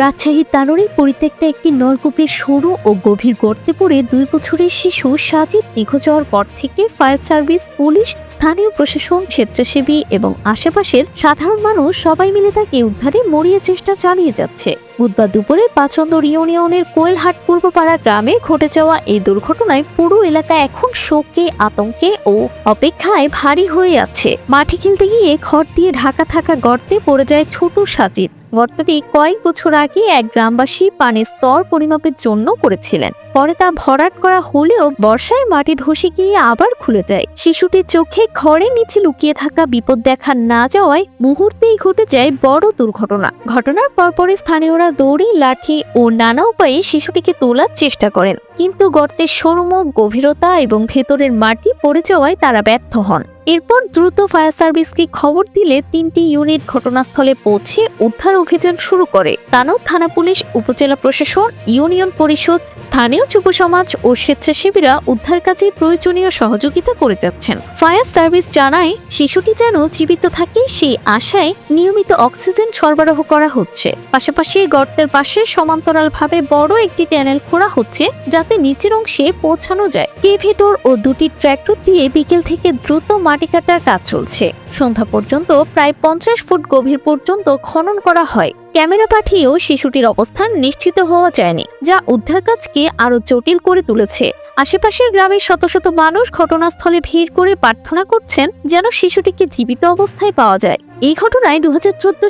রাজশাহীর তানোরে পরিত্যক্ত একটি নলকূপের সরু ও গভীর গর্তে পড়ে দুই বছরের শিশু সাজিদ নিখোঁজ যাওয়ার পর থেকে ফায়ার সার্ভিস, পুলিশ, স্থানীয় প্রশাসন, স্বেচ্ছাসেবী এবং আশেপাশের সাধারণ মানুষ সবাই মিলে তাকে উদ্ধারে মরিয়া চেষ্টা চালিয়ে যাচ্ছে। বুধবার দুপুরে পাচন্দর ইউনিয়নের কোয়েলহাট পূর্বপাড়া গ্রামে ঘটে যাওয়া এই দুর্ঘটনায় পুরো এলাকা এখন শোকে, আতঙ্কে ও অপেক্ষায় ভারী হয়ে আছে। মাঠে খেলতে গিয়ে খড় দিয়ে ঢাকা থাকা গর্তে পড়ে যায় ছোট সাজিদ। গর্তটি কয়েক বছর আগে এক গ্রামবাসী পানির স্তর পরিমাপের জন্য করেছিলেন। পরে তা ভরাট করা হলেও বর্ষায় মাটি ধসে গিয়ে আবার খুলে যায়। শিশুটির চোখে খড়ের নিচে লুকিয়ে থাকা বিপদ দেখা না যাওয়ায় মুহূর্তেই ঘটে যায় বড় দুর্ঘটনা। ঘটনার পরপরই স্থানীয়রা দড়ি, লাঠি ও নানা উপায়ে শিশুটিকে তোলার চেষ্টা করেন। কিন্তু গর্তের সরুমুখ গভীরতা এবং ভেতরের মাটি পড়ে যাওয়ায় তারা ব্যর্থ হন। এরপর দ্রুত ফায়ার সার্ভিসকে খবর দিলে তিনটি ইউনিট ঘটনাস্থলে পৌঁছে উদ্ধার অভিযান শুরু করে। তানও থানা পুলিশ, উপজেলা প্রশাসন, ইউনিয়ন পরিষদ, স্থানীয় যুব সমাজ ও স্বেচ্ছাসেবীরা উদ্ধার কাজে প্রয়োজনীয় সহযোগিতা করে যাচ্ছেন। ফায়ার সার্ভিস জানায়, শিশুটি যেন জীবিত থাকে সেই আশায় নিয়মিত অক্সিজেন সরবরাহ করা হচ্ছে। পাশাপাশি গর্তের পাশে সমান্তরালভাবে বড় একটি ট্যানেল খোঁড়া হচ্ছে, যাতে নিচের অংশে পৌঁছানো যায়। কেভেটর ও দুটি ট্র্যাক্টর দিয়ে বিকেল থেকে দ্রুত মাটি কাটার কাজ চলছে। সন্ধ্যা পর্যন্ত প্রায় পঞ্চাশ ফুট গভীর পর্যন্ত খনন করা হয়। ক্যামেরা পাঠিয়েও শিশুটির অবস্থান নিশ্চিত হওয়া যায়নি, যা উদ্ধার কাজকে আরও জটিল করে তুলেছে। আশেপাশের গ্রামের শত শত মানুষ ঘটনাস্থলে ভিড় করে প্রার্থনা করছেন যেন শিশুটিকে জীবিত অবস্থায় পাওয়া যায়। এই ঘটনায় দু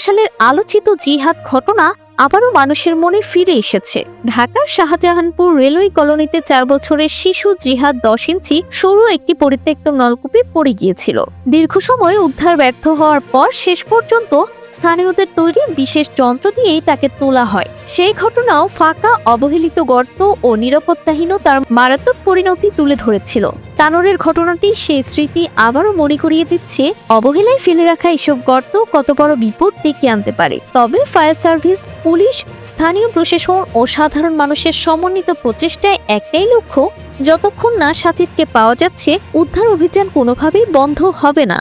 সালের আলোচিত জিহাদ ঘটনা আবারও মানুষের মনে ফিরে এসেছে। ঢাকার শাহজাহানপুর রেলওয়ে কলোনিতে চার বছরের শিশু জিহাদ দশ ইঞ্চি সরু একটি পরিত্যক্ত নলকূপে পড়ে গিয়েছিল। দীর্ঘ সময় উদ্ধার ব্যর্থ হওয়ার পর শেষ পর্যন্ত স্থানীয়দের তৈরি বিশেষ যন্ত্র দিয়েই তাকে তোলা হয়। সেই ঘটনাও ফাঁকা, অবহেলিত গর্ত ও নিরাপত্তাহীনতার মারাত্মক পরিণতি তুলে ধরেছিল। তানোরের ঘটনাটি সেই স্মৃতি আবারও মনে করিয়ে দিচ্ছে, অবহেলায় ফেলে রাখা এসব গর্ত কত বড় বিপদ ডেকে আনতে পারে। তবে ফায়ার সার্ভিস, পুলিশ, স্থানীয় প্রশাসন ও সাধারণ মানুষের সমন্বিত প্রচেষ্টায় একটাই লক্ষ্য, যতক্ষণ না সাথীদকে পাওয়া যাচ্ছে, উদ্ধার অভিযান কোনোভাবেই বন্ধ হবে না।